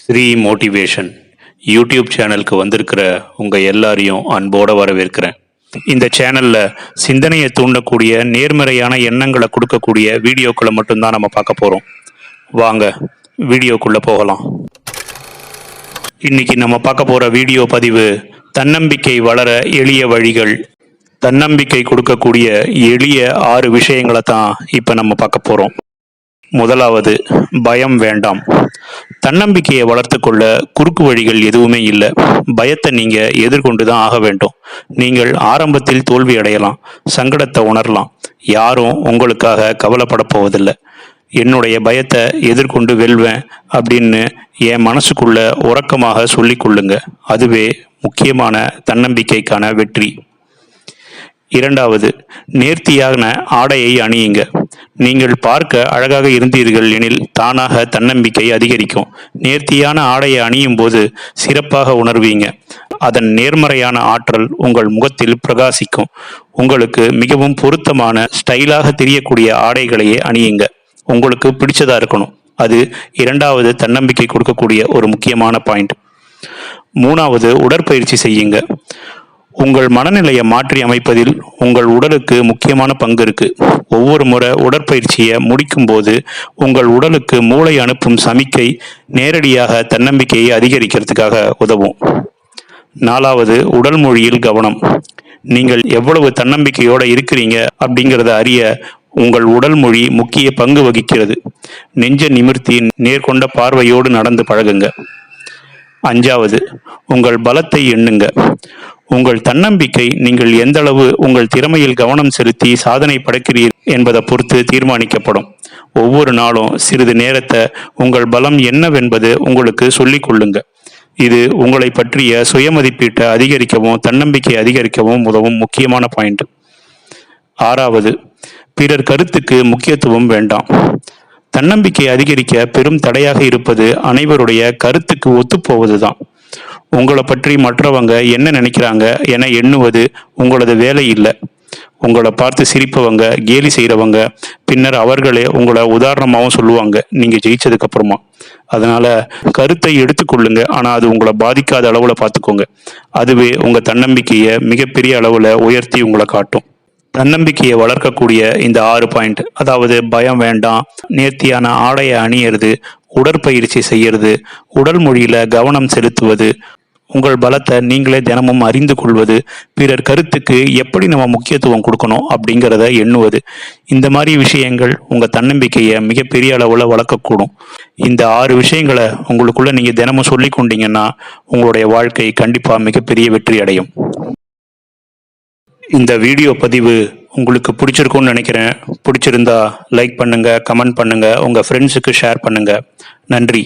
Sri motivation YouTube சேனலுக்கு வந்திருக்கிற உங்கள் எல்லாரையும் அன்போடு வரவேற்கிறேன். இந்த சேனலில் சிந்தனையை தூண்டக்கூடிய நேர்மறையான எண்ணங்களை கொடுக்கக்கூடிய வீடியோக்களை மட்டும்தான் நம்ம பார்க்க போகிறோம் வாங்க வீடியோக்குள்ளே போகலாம். இன்னைக்கு நம்ம பார்க்க போகிற வீடியோ பதிவு தன்னம்பிக்கை வளர எளிய வழிகள். தன்னம்பிக்கை கொடுக்கக்கூடிய எளிய ஆறு விஷயங்களை தான் இப்போ நம்ம பார்க்க போகிறோம் முதலாவது பயம் வேண்டாம். தன்னம்பிக்கையை வளர்த்துக்கொள்ள குறுக்கு வழிகள் எதுவுமே இல்லை. பயத்தை நீங்க எதிர்கொண்டு தான் ஆக வேண்டும். நீங்கள் ஆரம்பத்தில் தோல்வி அடையலாம். சங்கடத்தை உணரலாம். யாரும் உங்களுக்காக கவலைப்பட போவதில்லை. என்னுடைய பயத்தை எதிர்கொண்டு வெல்வேன் அப்படின்னு என் மனசுக்குள்ள உறக்கமாக சொல்லிக்கொள்ளுங்க அதுவே முக்கியமான தன்னம்பிக்கைக்கான வெற்றி. இரண்டாவது நேர்த்தியான ஆடையை அணியுங்க. நீங்கள் பார்க்க அழகாக இருந்தீர்கள் எனில் தானாக தன்னம்பிக்கை அதிகரிக்கும். நேர்த்தியான ஆடையை அணியும் போது சிறப்பாக உணர்வீங்க. அதன் நேர்மறையான ஆற்றல் உங்கள் முகத்தில் பிரகாசிக்கும். உங்களுக்கு மிகவும் பொருத்தமான ஸ்டைலாக தெரியக்கூடிய ஆடைகளையே அணியுங்க. உங்களுக்கு பிடிச்சதா இருக்கணும். அது இரண்டாவது தன்னம்பிக்கை கொடுக்கக்கூடிய ஒரு முக்கியமான பாயிண்ட். மூணாவது உடற்பயிற்சி செய்யுங்க. உங்கள் மனநிலையை மாற்றி அமைப்பதில் உங்கள் உடலுக்கு முக்கியமான பங்கு இருக்கு. ஒவ்வொரு முறை உடற்பயிற்சியை முடிக்கும் போது உங்கள் உடலுக்கு மூளை அனுப்பும் சமிக்கை நேரடியாக தன்னம்பிக்கையை அதிகரிக்கிறதுக்காக உதவும். நாலாவது உடல் மொழியில் கவனம். நீங்கள் எவ்வளவு தன்னம்பிக்கையோட இருக்கிறீங்க அப்படிங்கிறத அறிய உங்கள் உடல் மொழி முக்கிய பங்கு வகிக்கிறது. நெஞ்ச நிமிர்த்தி நேர்கொண்ட பார்வையோடு நடந்து பழகுங்க. அஞ்சாவது உங்கள் பலத்தை எண்ணுங்க. உங்கள் தன்னம்பிக்கை நீங்கள் எந்த அளவு உங்கள் திறமையில் கவனம் செலுத்தி சாதனை படைக்கிறீர் என்பதை பொறுத்து தீர்மானிக்கப்படும். ஒவ்வொரு நாளும் சிறிது நேரத்தை உங்கள் பலம் என்னவென்பது உங்களுக்கு சொல்லிக் கொள்ளுங்க. இது உங்களை பற்றிய சுயமதிப்பீட்டை அதிகரிக்கவும் தன்னம்பிக்கை அதிகரிக்கவும் உதவும் முக்கியமான பாயிண்ட். ஆறாவது பிறர் கருத்துக்கு முக்கியத்துவம் வேண்டாம். தன்னம்பிக்கை அதிகரிக்க பெரும் தடையாக இருப்பது அனைவருடைய கருத்துக்கு ஒத்துப்போவதுதான். உங்களை பற்றி மற்றவங்க என்ன நினைக்கிறாங்க என எண்ணுவது உங்களது வேலை இல்லை. உங்களை பார்த்து சிரிப்பவங்க கேலி செய்கிறவங்க பின்னர் அவர்களே உங்களை உதாரணமாகவும் சொல்லுவாங்க. நீங்கள் ஜெயிச்சதுக்கு அப்புறமா. அதனால கருத்தை எடுத்துக்கொள்ளுங்க ஆனால் அது உங்களை பாதிக்காத அளவில் பார்த்துக்கோங்க. அதுவே உங்கள் தன்னம்பிக்கையை மிகப்பெரிய அளவில் உயர்த்தி உங்களை காட்டும். தன்னம்பிக்கையை வளர்க்கக்கூடிய இந்த ஆறு பாயிண்ட். அதாவது பயம் வேண்டாம் நேர்த்தியான ஆடையை அணியறது உடற்பயிற்சி செய்யறது உடல் மொழியில கவனம் செலுத்துவது உங்கள் பலத்தை நீங்களே தினமும் அறிந்து கொள்வது பிறர் கருத்துக்கு எப்படி நம்ம முக்கியத்துவம் கொடுக்கணும் அப்படிங்கிறத எண்ணுவது. இந்த மாதிரி விஷயங்கள் உங்கள் தன்னம்பிக்கையை மிகப்பெரிய அளவில் வளர்க்கக்கூடும். இந்த ஆறு விஷயங்களை உங்களுக்குள்ள நீங்கள் தினமும் சொல்லி கொண்டீங்கன்னா உங்களுடைய வாழ்க்கை கண்டிப்பாக மிகப்பெரிய வெற்றி அடையும். இந்த வீடியோ பதிவு உங்களுக்கு பிடிச்சிருக்கும்னு நினைக்கிறேன். பிடிச்சிருந்தா லைக் பண்ணுங்கள் கமெண்ட் பண்ணுங்கள் உங்கள் ஃப்ரெண்ட்ஸுக்கு ஷேர் பண்ணுங்கள் நன்றி.